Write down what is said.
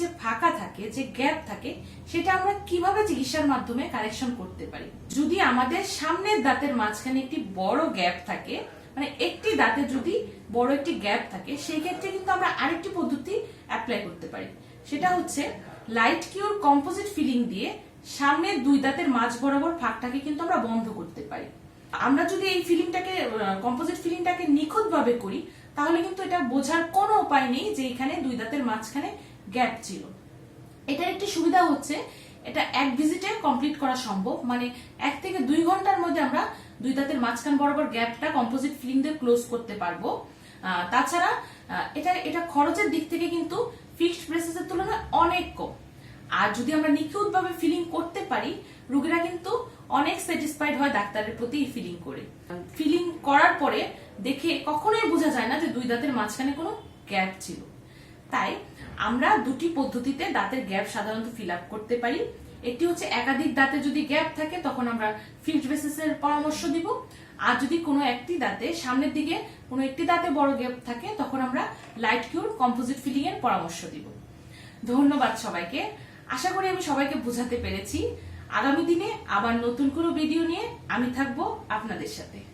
যে ফাঁকা থাকে, যে গ্যাপ থাকে, সেটা আমরা কীভাবে চিকিৎসার মাধ্যমে কারেকশন করতে পারি? যদি আমাদের সামনের দাঁতের মাঝখানে একটি বড় গ্যাপ থাকে মানে একটি দাঁতে যদি বড় একটি গ্যাপ থাকে, সেই ক্ষেত্রে কিন্তু আমরা আরেকটি পদ্ধতি অ্যাপ্লাই করতে পারি। সেটা হচ্ছে লাইট কিউর কম্পোজিট ফিলিং দিয়ে সামনের দুই দাঁতের মাঝ বরাবর ফাঁকটাকে কিন্তু আমরা বন্ধ করতে পারি। আমরা যদি এই ফিলিংটাকে কম্পোজিট ফিলিংটাকে নিখুঁত ভাবে করি তাহলে কিন্তু এটা বোঝার কোনো উপায় নেই যে এখানে দুই দাঁতের মাঝখানে গ্যাপ ছিল। এটার একটি সুবিধা হচ্ছে, এটা এক ভিজিটে কমপ্লিট করা সম্ভব। মানে এক থেকে দুই ঘণ্টার মধ্যে আমরা দুই দাঁতের মাঝখান বরাবর গ্যাপটা কম্পোজিট ফিলিং দিয়ে ক্লোজ করতে পারব। তাছাড়া এটা এটা খরচের দিক থেকে কিন্তু ফিক্সড ব্রেসেসের তুলনায় অনেক কম। আর যদি আমরা নিখুঁত ভাবে ফিলিং করতে পারি, রুগীরা কিন্তু অনেক স্যাটিসফাইড হয় ডাক্তারের প্রতি ফিলিং করে। ফিলিং করার পরে দেখে কখনোই বোঝা যায় না যে দুই দাঁতের মাঝখানে কোনো গ্যাপ ছিল। তাই আমরা দুটি পদ্ধতিতে দাঁতের গ্যাপ সাধারণত ফিল আপ করতে পারি। একটি হচ্ছে একাধিক দাঁতে যদি গ্যাপ থাকে, তখন আমরা ফিল্ড বেসিসের পরামর্শ দিব। আর যদি কোনো একটি দাঁতে সামনের দিকে কোনো একটি দাঁতে বড় গ্যাপ থাকে, তখন আমরা লাইট কিউর কম্পোজিট ফিলিং এর পরামর্শ দিব। ধন্যবাদ সবাইকে। আশা করি আমি সবাইকে বোঝাতে পেরেছি। আগামী দিনে আবার নতুন কোনো ভিডিও নিয়ে আমি থাকব আপনাদের সাথে।